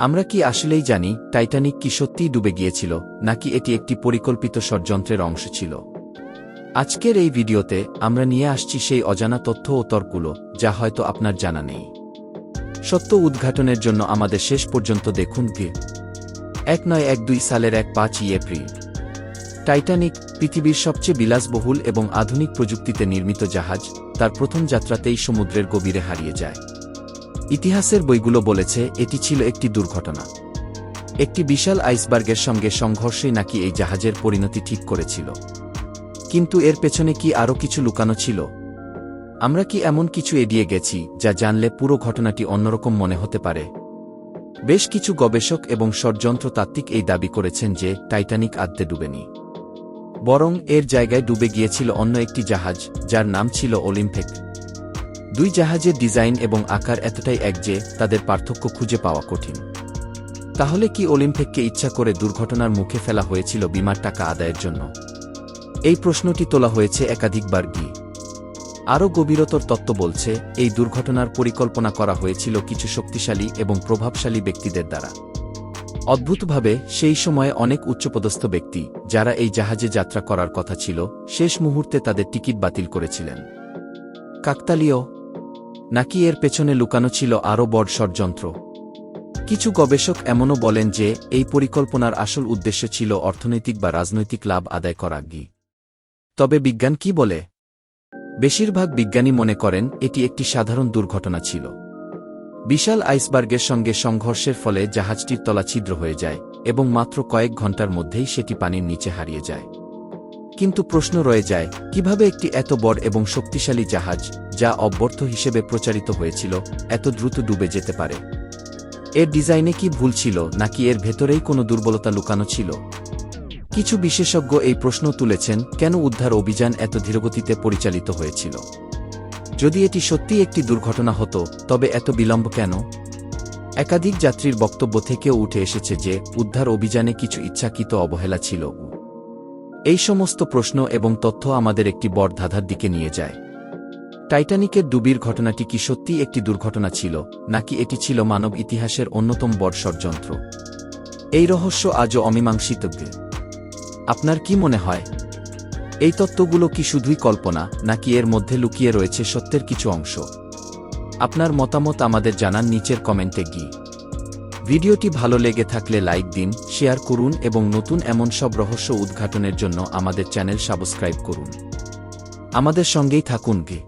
আমরা কি আসলেই জানি টাইটানিক কি সত্যিই ডুবে গিয়েছিল, নাকি এটি একটি পরিকল্পিত ষড়যন্ত্রের অংশ ছিল? আজকের এই ভিডিওতে আমরা নিয়ে আসছি সেই অজানা তথ্য ও তর্কগুলো, যা হয়তো আপনার জানা নেই। সত্য উদ্ঘাটনের জন্য আমাদের শেষ পর্যন্ত দেখুন গে। এক নয় এক দুই সালের এক পাঁচই এপ্রিল। টাইটানিক, পৃথিবীর সবচেয়ে বিলাসবহুল এবং আধুনিক প্রযুক্তিতে নির্মিত জাহাজ, তার প্রথম যাত্রাতেই সমুদ্রের গভীরে হারিয়ে যায়। ইতিহাসের বইগুলো বলেছে, এটি ছিল একটি দুর্ঘটনা। একটি বিশাল আইসবার্গের সঙ্গে সংঘর্ষই নাকি এই জাহাজের পরিণতি ঠিক করেছিল। কিন্তু এর পেছনে কি আরও কিছু লুকানো ছিল? আমরা কি এমন কিছু এড়িয়ে গেছি, যা জানলে পুরো ঘটনাটি অন্যরকম মনে হতে পারে? বেশ কিছু গবেষক এবং ষড়যন্ত্রতাত্ত্বিক এই দাবি করেছেন যে, টাইটানিক আদ্যে ডুবেনি। বরং এর জায়গায় ডুবে গিয়েছিল অন্য একটি জাহাজ, যার নাম ছিল অলিম্পিক। দুই জাহাজের ডিজাইন এবং আকার এতটাই এক যে তাদের পার্থক্য খুঁজে পাওয়া কঠিন। তাহলে কি অলিম্পিককে ইচ্ছা করে দুর্ঘটনার মুখে ফেলা হয়েছিল বিমার টাকা আদায়ের জন্য? এই প্রশ্নটি তোলা হয়েছে একাধিকবার গি আরও গভীরতর তত্ত্ব বলছে, এই দুর্ঘটনার পরিকল্পনা করা হয়েছিল কিছু শক্তিশালী এবং প্রভাবশালী ব্যক্তিদের দ্বারা। অদ্ভুতভাবে, সেই সময়ে অনেক উচ্চপদস্থ ব্যক্তি, যারা এই জাহাজে যাত্রা করার কথা ছিল, শেষ মুহূর্তে তাদের টিকিট বাতিল করেছিলেন। কাকতালীয় নাকি এর পেছনে লুকানো ছিল আরও বড় ষড়যন্ত্র। কিছু গবেষক এমনও বলেন যে, এই পরিকল্পনার আসল উদ্দেশ্য ছিল অর্থনৈতিক বা রাজনৈতিক লাভ আদায় করা গি তবে বিজ্ঞান কি বলে? বেশিরভাগ বিজ্ঞানী মনে করেন, এটি একটি সাধারণ দুর্ঘটনা ছিল। বিশাল আইসবার্গের সঙ্গে সংঘর্ষের ফলে জাহাজটির তলা ছিদ্র হয়ে যায় এবং মাত্র কয়েক ঘণ্টার মধ্যেই সেটি পানির নিচে হারিয়ে যায়। কিন্তু প্রশ্ন রয়ে যায়, কীভাবে একটি এত বড় এবং শক্তিশালী জাহাজ, যা অব্যর্থ হিসেবে প্রচারিত হয়েছিল, এত দ্রুত ডুবে যেতে পারে? এর ডিজাইনে কি ভুল ছিল, নাকি এর ভেতরেই কোনো দুর্বলতা লুকানো ছিল? কিছু বিশেষজ্ঞ এই প্রশ্ন তুলেছেন, কেন উদ্ধার অভিযান এত ধীরগতিতে পরিচালিত হয়েছিল? যদি এটি সত্যিই একটি দুর্ঘটনা হতো, তবে এত বিলম্ব কেন? একাধিক যাত্রীর বক্তব্য থেকেও উঠে এসেছে যে, উদ্ধার অভিযানে কিছু ইচ্ছাকৃত অবহেলা ছিল। এই সমস্ত প্রশ্ন এবং তথ্য আমাদের একটি বড় ধাঁধার দিকে নিয়ে যায়। টাইটানিকের ডুবির ঘটনাটি কি সত্যিই একটি দুর্ঘটনা ছিল, নাকি এটি ছিল মানব ইতিহাসের অন্যতম বড় ষড়যন্ত্র এই রহস্য আজও অমীমাংসিত। আপনার কি মনে হয়? এই তত্ত্বগুলো কি শুধুই কল্পনা, নাকি এর মধ্যে লুকিয়ে রয়েছে সত্যের কিছু অংশ? আপনার মতামত আমাদের জানান নিচের কমেন্টে গিয়ে। ভিডিওটি ভালো লেগে থাকলে লাইক দিন, শেয়ার করুন এবং নতুন এমন সব রহস্য উদ্ঘাটনের জন্য আমাদের চ্যানেল সাবস্ক্রাইব করুন। আমাদের সঙ্গেই থাকুন গে।